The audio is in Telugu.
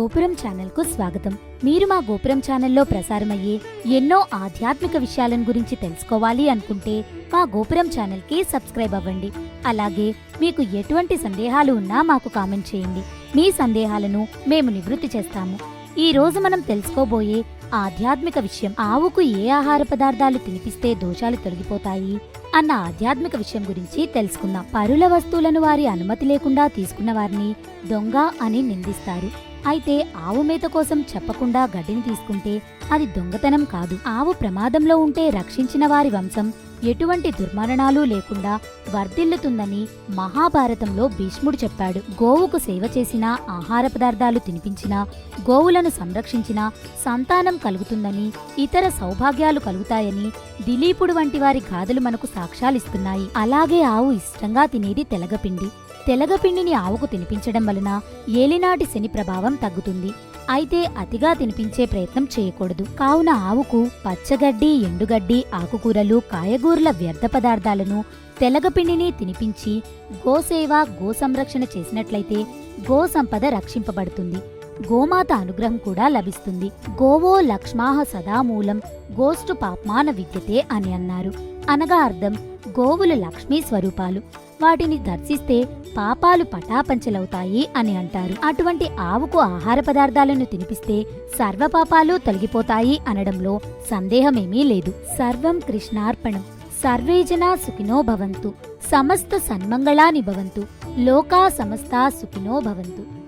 గోపురం ఛానల్కు స్వాగతం. మీరు మా గోపురం ఛానల్లో ప్రసారమయ్యే ఎన్నో ఆధ్యాత్మిక విషయాలను గురించి తెలుసుకోవాలి అనుకుంటే మా గోపురం ఛానల్కి సబ్స్క్రైబ్ అవ్వండి. అలాగే మీకు ఎటువంటి సందేహాలు ఉన్నా మాకు కామెంట్ చేయండి. మీ సందేహాలను మేము నివృత్తి చేస్తాము. ఈ రోజు మనం తెలుసుకోబోయే ఆధ్యాత్మిక విషయం ఆవుకు ఏ ఆహార పదార్థాలు తినిపిస్తే దోషాలు తొలగిపోతాయి అన్న ఆధ్యాత్మిక విషయం గురించి తెలుసుకుందాం. పరుల వస్తువులను వారి అనుమతి లేకుండా తీసుకున్న వారిని దొంగ అని నిందిస్తారు. అయితే ఆవు మేత కోసం చెప్పకుండా గడ్డిని తీసుకుంటే అది దొంగతనం కాదు. ఆవు ప్రమాదంలో ఉంటే రక్షించిన వారి వంశం ఎటువంటి దుర్మరణాలు లేకుండా వర్ధిల్లుతుందని మహాభారతంలో భీష్ముడు చెప్పాడు. గోవుకు సేవ చేసినా ఆహార పదార్థాలు తినిపించినా గోవులను సంరక్షించినా సంతానం కలుగుతుందని ఇతర సౌభాగ్యాలు కలుగుతాయని దిలీపుడు వంటి వారి గాథలు మనకు సాక్ష్యాలిస్తున్నాయి అలాగే ఆవు ఇష్టంగా తినేది తెలగపిండి. తెలగపిండిని ఆవుకు తినిపించడం వలన ఏలినాటి శని ప్రభావం తగ్గుతుంది. అయితే అతిగా తినిపించే ప్రయత్నం చేయకూడదు. కావున ఆవుకు పచ్చగడ్డి ఎండుగడ్డి ఆకుకూరలు కాయగూరల వ్యర్థ పదార్థాలను తెలగపిండిని తినిపించి గోసేవ గో సంరక్షణ చేసినట్లయితే గో సంపద రక్షింపబడుతుంది. గోమాత అనుగ్రహం కూడా లభిస్తుంది. గోవో లక్ష్మాహ సదామూలం గోష్ఠు పాప్మాన విద్యతే అని అన్నారు. అనగా అర్థం గోవులు లక్ష్మీ స్వరూపాలు. వాటిని దర్శిస్తే పాపాలు పటాపంచలవుతాయి అని అంటారు. అటువంటి ఆవుకు ఆహార పదార్థాలను తినిపిస్తే సర్వ పాపాలు తొలగిపోతాయి అనడంలో సందేహమేమీ లేదు. సర్వం కృష్ణార్పణం. సర్వేజన సుఖినో భవంతు. సమస్త సన్మంగళాని భవంతు. లోకా సమస్తా సుఖినో భవంతు.